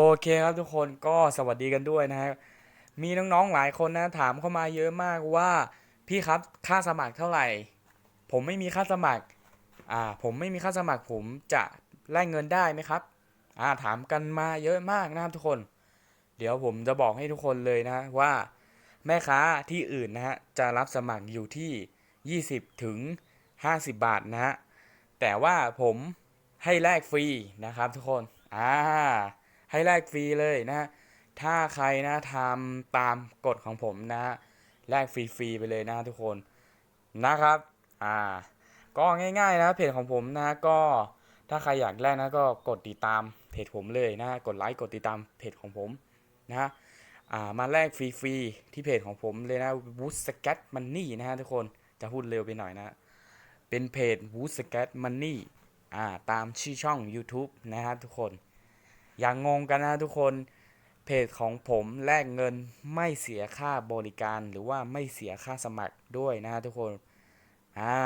โอเคครับทุกคนก็สวัสดีกันด้วยนะฮะมีน้องๆหลายคนนะถามเข้ามาเยอะมากว่าพี่ครับค่าสมัครเท่าไหร่ ผมไม่มีค่าสมัครอ่าผมไม่มีค่าสมัครผมจะแลกเงินได้ไหมครับอ่าถามกันมาเยอะมากนะครับทุกคน เดี๋ยวผมจะบอกให้ทุกคนเลยนะว่าแม่ค้าที่อื่นนะฮะจะรับสมัครอยู่ที่ 20 ถึง 50 บาทนะฮะแต่ว่าผมให้แลกฟรีนะครับทุกคนอ่า ให้แลกฟรีเลยนะ ถ้าใครนะทำตามกฎของผมนะแลกฟรีๆไปเลยนะทุกคนนะครับ อ่า ก็ง่ายๆนะเพจของผมนะก็ถ้าใครอยากแลกนะก็กดติดตามเพจผมเลยนะกดไลค์กดติดตามเพจของผมนะอ่ามาแลกฟรีๆที่เพจของผมเลยนะวูดสแกตมันนี่นะฮะทุกคนจะพูดเร็วไปหน่อยนะ เป็นเพจวูดสแกตมันนี่อ่าตามชื่อช่อง YouTube นะฮะทุกคน อย่างงงกันนะทุกคนเพจของผมแลกเงินไม่เสียค่าบริการหรือว่าไม่เสียค่าสมัครด้วยนะทุกคนอ่า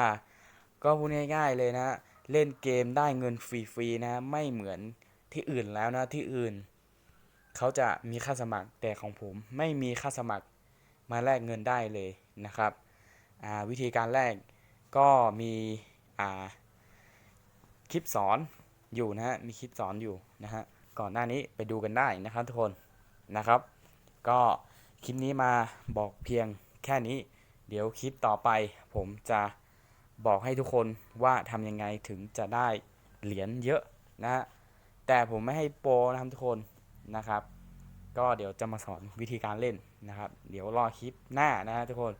ก็พูดง่ายๆเลยนะ เล่นเกมได้เงินฟรีๆนะไม่เหมือนที่อื่นแล้วนะที่อื่น เขาจะมีค่าสมัครแต่ของผมไม่มีค่าสมัครมาแลกเงินได้เลยนะครับอ่าวิธีการแลกก็มีอ่าคลิปสอนอยู่นะฮะมีคลิปสอนอยู่นะฮะ ก่อนหน้านี้ไปดูกันได้นะครับทุกคนนะครับ ก็คลิปนี้มาบอกเพียงแค่นี้ เดี๋ยวคลิปต่อไป ผมจะบอกให้ทุกคนว่าทำยังไงถึงจะได้เหรียญเยอะนะฮะแต่ผมไม่ให้โปรนะครับทุกคนนะครับ ก็เดี๋ยวจะมาสอนวิธีการเล่นนะครับ เดี๋ยวรอคลิปหน้านะฮะทุกคน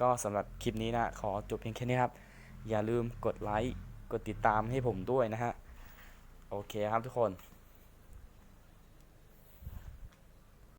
ก็สำหรับคลิปนี้นะขอจบเพียงแค่นี้ครับ อย่าลืมกดไลค์กดติดตามให้ผมด้วยนะฮะ โอเคครับทุกคน